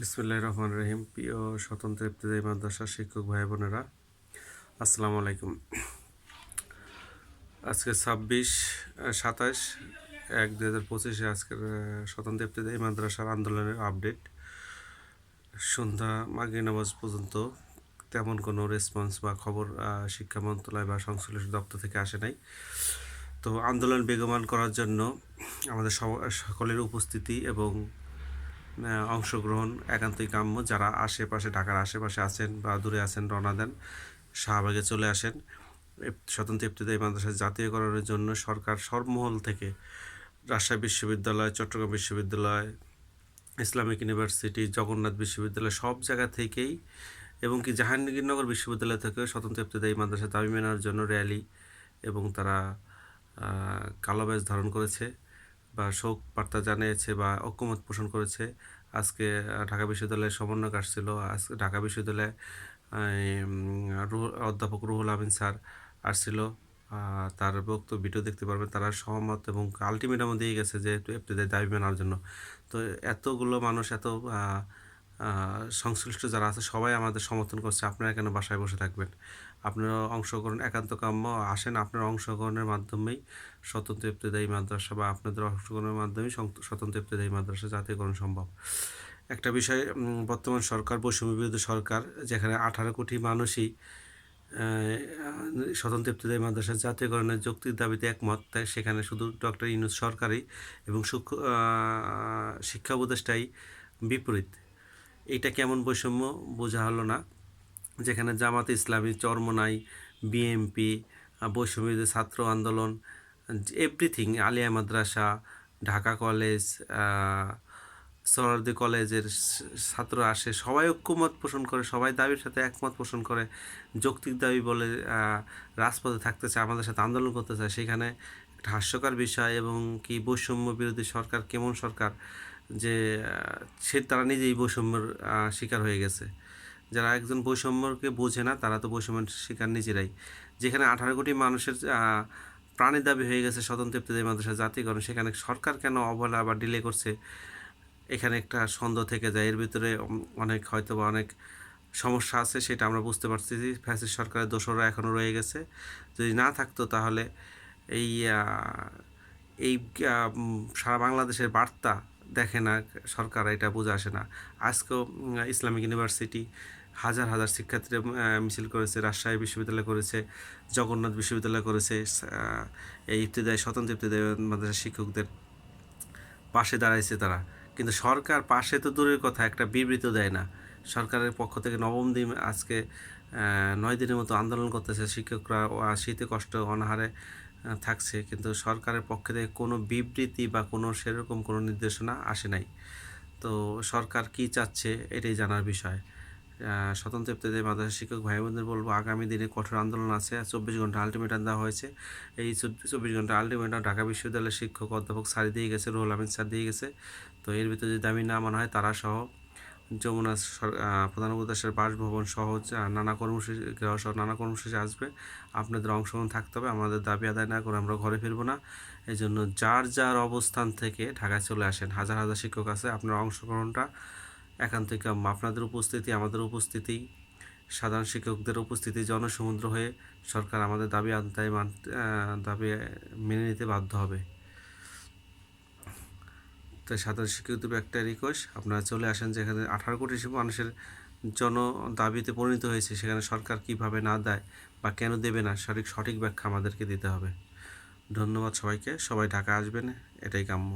বিসমুল্লাহ রহমান রহিম। প্রিয় স্বতন্ত্র ইবতদায়ী মাদ্রাসা শিক্ষক ভাই বোনেরা, আসসালামু আলাইকুম। আজকে ছাব্বিশ সাতাশ এক দু হাজার পঁচিশে আজকের স্বতন্ত্র ইবতদায়ী মাদ্রাসার আন্দোলনের আপডেট। সন্ধ্যা মাগরি নামাজ পর্যন্ত তেমন কোনো রেসপন্স বা খবর শিক্ষা মন্ত্রণালয় বা সংশ্লিষ্ট দপ্তর থেকে আসে নাই। তো আন্দোলন বেগমান করার জন্য আমাদের সকলের উপস্থিতি এবং অংশগ্রহণ একান্তই কাম্য। যারা আশেপাশে, ঢাকার আশেপাশে আছেন বা দূরে আছেন, রওনা দেন, শাহবাগে চলে আসেন। স্বতন্ত্র ইবতদায়ী মাদ্রাসা জাতীয়করণের জন্য সরকার সর্বমহল থেকে রাজশাহী বিশ্ববিদ্যালয়, চট্টগ্রাম বিশ্ববিদ্যালয়, ইসলামিক ইউনিভার্সিটি, জগন্নাথ বিশ্ববিদ্যালয় সব জায়গা থেকেই এবং কি জাহাঙ্গীরনগর বিশ্ববিদ্যালয় থেকে স্বতন্ত্র ইবতদায়ী মাদ্রাসা দাবি মেনার জন্য র্যালি এবং তারা কালো ধারণ করেছে। বা শোক বার্তা জানিয়েছে বা ঐক্যমত পোষণ করেছে। আজকে ঢাকা বিশ্ববিদ্যালয়ের সমন্বয়ক আসছিল। আজকে ঢাকা বিশ্ববিদ্যালয়ে অধ্যাপক রুহুল আমিন স্যার আসছিল। তার বক্তব্য, ভিডিও দেখতে পারবেন। তারা সহমত এবং আলটিমেটামও দিয়ে গেছে যে এফটিদের দাবি মানার জন্য। তো এতগুলো মানুষ এত সংশ্লিষ্ট যারা আছে, সবাই আমাদের সমর্থন করছে। আপনারা কেন বাসায় বসে থাকবেন? আপনারা অংশগ্রহণ একান্ত কাম্য আসেন আপনার অংশগ্রহণের মাধ্যমেই। স্বতন্ত্র ইবতদায়ী মাদ্রাসা বা আপনাদের অংশগ্রহণের মাধ্যমেই স্বতন্ত্র ইবতদায়ী মাদ্রাসা জাতীয়করণ সম্ভব। একটা বিষয় বর্তমান সরকার, বৈষম্য বিরোধী সরকার, যেখানে আঠারো কোটি মানুষই স্বতন্ত্র ইবতদায়ী মাদ্রাসা জাতীয়করণের যৌক্তিক দাবিতে একমত। তাই সেখানে শুধু ডক্টর ইউনুস সরকারই এবং শিক্ষা উপদেষ্টাই বিপরীত। এইটা কেমন বৈষম্য বোঝা হলো না। যেখানে জামাত ইসলামী চরমনাই, বিএমপি বৈষম্য বিরোধী ছাত্র আন্দোলন এভরিথিং আলিয়া মাদ্রাসা, ঢাকা কলেজ সরারদি কলেজের ছাত্র আসে, সবাই ঐক্যমত পোষণ করে, সবাই দাবির সাথে একমত পোষণ করে, যৌক্তিক দাবি বলে রাজপথে থাকতে চায়, আমাদের সাথে আন্দোলন করতে চায়। সেখানে একটা হাস্যকর বিষয় এবং কি বৈষম্য বিরোধী সরকার, কেমন সরকার যে সে তারা নিজেই বৈষম্যের শিকার হয়ে গেছে। যারা একজন বৈষম্যকে বোঝে না, তারা তো বৈষম্যের শিকার নিজেরাই। যেখানে আঠারো কোটি মানুষের প্রাণের দাবি হয়ে গেছে স্বতন্ত্র ইবতদায়ী মাদ্রাসা জাতীয়করণ সেখানে সরকার কেন অবহেলা বা ডিলে করছে? এখানে একটা সন্দেহ থেকে যায়। এর ভিতরে অনেক হয়তো বা অনেক সমস্যা আছে, সেটা আমরা বুঝতে পারছি যে, ফ্যাসিস্ট সরকারের দোষরা এখনও রয়ে গেছে। যদি না থাকতো তাহলে এই এই সারা বাংলাদেশের বার্তা দেখে না, সরকার এটা বোঝা আসে না। আজকেও ইসলামিক ইউনিভার্সিটি হাজার হাজার শিক্ষার্থীরা মিছিল করেছে, রাজশাহী বিশ্ববিদ্যালয় করেছে, জগন্নাথ বিশ্ববিদ্যালয় করেছে এই ইবতদায়ী, স্বতন্ত্র ইবতদায়ী মাদ্রাসা শিক্ষকদের পাশে দাঁড়াইছে তারা। কিন্তু সরকার পাশে তো দূরের কথা, একটা বিবৃত দেয় না। সরকারের পক্ষ থেকে নবম দিন আজকে নয় দিনের মতো আন্দোলন করতেছে শিক্ষকরা শীতে কষ্ট, অনাহারে থাকছে, কিন্তু সরকারের পক্ষ থেকে কোনো বিবৃতি বা কোনো সেরকম কোনো নির্দেশনা আসে নাই। তো সরকার কি চাচ্ছে এটাই জানার বিষয়। স্বতন্ত্র ইবতদায়ী মাদ্রাসা শিক্ষক ভাই বোনদের বলব, আগামী দিনে কঠোর আন্দোলন আছে চব্বিশ ঘণ্টা আলটিমেটাম দেওয়া হয়েছে। এই চব্বিশ ঘণ্টা আলটিমেটাম ঢাকা বিশ্ববিদ্যালয়ের শিক্ষক অধ্যাপক সারি দিয়ে গেছে, রুহুল আমিন স্যার দিয়ে গেছে। তো এর ভিতরে যদি দামি না মানা হয়, তারা সহ যমুনা প্রধান উপদেশের বাসভবন সহ নানা কর্মসূচি সহ নানা কর্মসূচি আসবে। আপনাদের অংশগ্রহণ থাকতে হবে, আমাদের দাবি আদায় না করে আমরা ঘরে ফিরবো না। এই জন্য যার যার অবস্থান থেকে ঢাকায় চলে আসেন। হাজার হাজার শিক্ষক আছে, আপনার অংশগ্রহণটা একান্তই কাম্য। আপনাদের উপস্থিতি আমাদের উপস্থিতি, সাধারণ শিক্ষকদের উপস্থিতি, জনসমুদ্র হয়ে সরকার আমাদের দাবি আদায় দাবি মেনে নিতে বাধ্য হবে। তাই সাধারণ শিক্ষিত একটা রিকোয়েস্ট আপনারা চলে আসেন যেখানে আঠারো কোটি মানুষের জন দাবিতে পরিণত হয়েছে, সেখানে সরকার কীভাবে না দেয় বা কেন দেবে না, সঠিক সঠিক ব্যাখ্যা আমাদেরকে দিতে হবে। ধন্যবাদ সবাইকে। সবাই ঢাকা আসবেন, এটাই কাম্য।